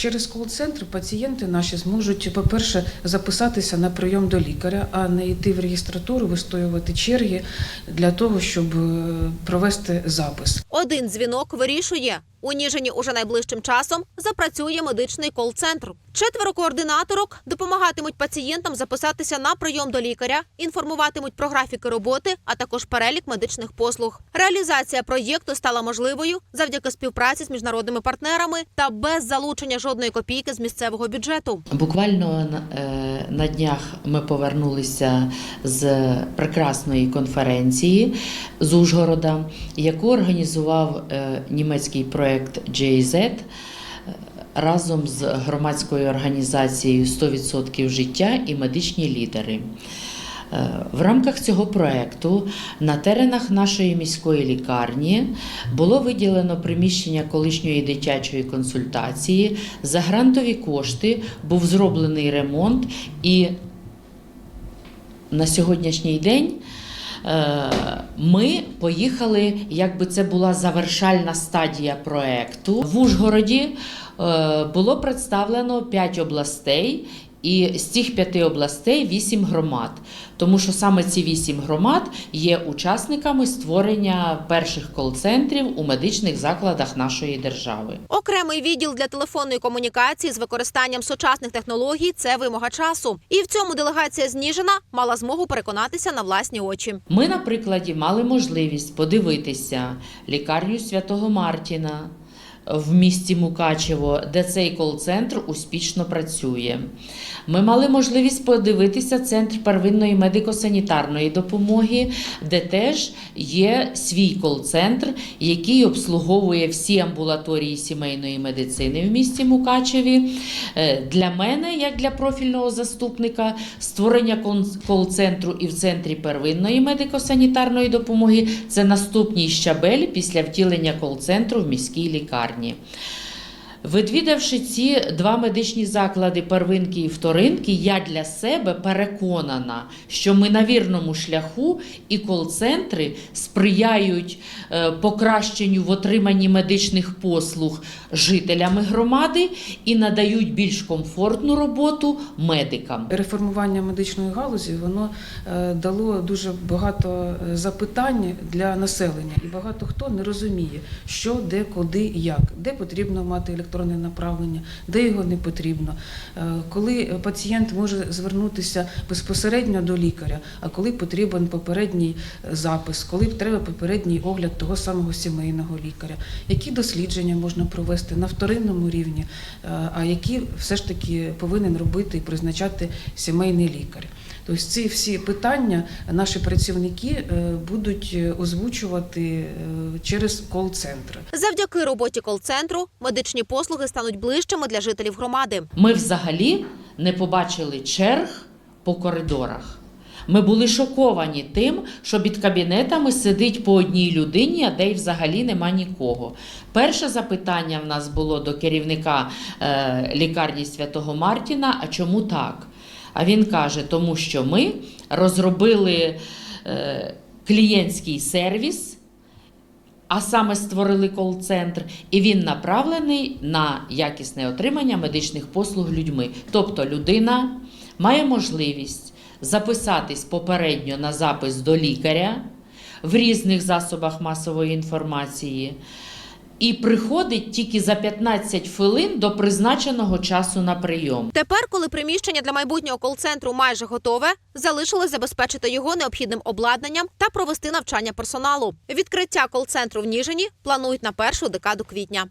Через кол-центр пацієнти наші зможуть, по-перше, записатися на прийом до лікаря, а не йти в реєстратуру, вистоювати черги для того, щоб е, провести запис. Один дзвінок вирішує. У Ніжині уже найближчим часом запрацює медичний кол-центр. Четверо координаторок допомагатимуть пацієнтам записатися на прийом до лікаря, інформуватимуть про графіки роботи, а також перелік медичних послуг. Реалізація проєкту стала можливою завдяки співпраці з міжнародними партнерами та без залучення жодної копійки з місцевого бюджету. Буквально на- е, днях ми повернулися з прекрасної конференції з Ужгорода, яку організував е, німецький проект GIZ е, разом з громадською організацією «100% життя і медичні лідери. Е, В рамках цього проекту на теренах нашої міської лікарні було виділено приміщення колишньої дитячої консультації. За грантові кошти був зроблений ремонт, і на сьогоднішній день. Е, Ми поїхали, якби це була завершальна стадія проекту. В Ужгороді е, було представлено 5 областей, і з цих п'яти областей 8 громад. Тому що саме ці 8 громад є учасниками створення перших кол-центрів у медичних закладах нашої держави. Окремий відділ для телефонної комунікації з використанням сучасних технологій це вимога часу. І в цьому делегація з Ніжина мала змогу переконатися на власні очі. Ми, на прикладі, мали можливість подивитися лікарню Святого Мартіна в місті Мукачево, де цей кол-центр успішно працює. Ми мали можливість подивитися центр первинної медико-санітарної допомоги, де теж є свій кол-центр, який обслуговує всі амбулаторії сімейної медицини в місті Мукачеві. Е, Для мене, як для профільного заступника, створення кол-центру і в центрі первинної медико-санітарної допомоги це наступний щабель після втілення кол-центру в міській лікарні лікарні. Відвідавши ці два медичні заклади первинки і вторинки, я для себе переконана, що ми на вірному шляху і кол-центри сприяють е, покращенню в отриманні медичних послуг жителями громади і надають більш комфортну роботу медикам. Реформування медичної галузі воно е, дало дуже багато е, запитань для населення, і багато хто не розуміє, що, де, куди, як, де потрібно мати електронне направлення, де його не потрібно. Е, Коли пацієнт може звернутися безпосередньо до лікаря, а коли потрібен попередній запис, коли треба попередній огляд того самого сімейного лікаря, які дослідження можна провести на вторинному рівні, е, а які все ж таки повинен робити і призначати сімейний лікар. Тобто ці всі питання наші працівники е, будуть озвучувати через кол-центри. Завдяки роботі кол-центру медичні послуги стануть ближчими для жителів громади. Ми взагалі не побачили черг по коридорах. Ми були шоковані тим, що під кабінетами сидить по одній людині, а де й взагалі нема нікого. Перше запитання в нас було до керівника е, лікарні Святого Мартіна: а чому так? А він каже, тому що ми розробили е, клієнтський сервіс. А саме створили кол-центр, і він направлений на якісне отримання медичних послуг людьми. Тобто людина має можливість записатись попередньо на запис до лікаря в різних засобах масової інформації. І приходить тільки за 15 хвилин до призначеного часу на прийом. Тепер, коли приміщення для майбутнього кол-центру майже готове, залишилось забезпечити його необхідним обладнанням та провести навчання персоналу. Відкриття кол-центру в Ніжині планують на першу декаду квітня.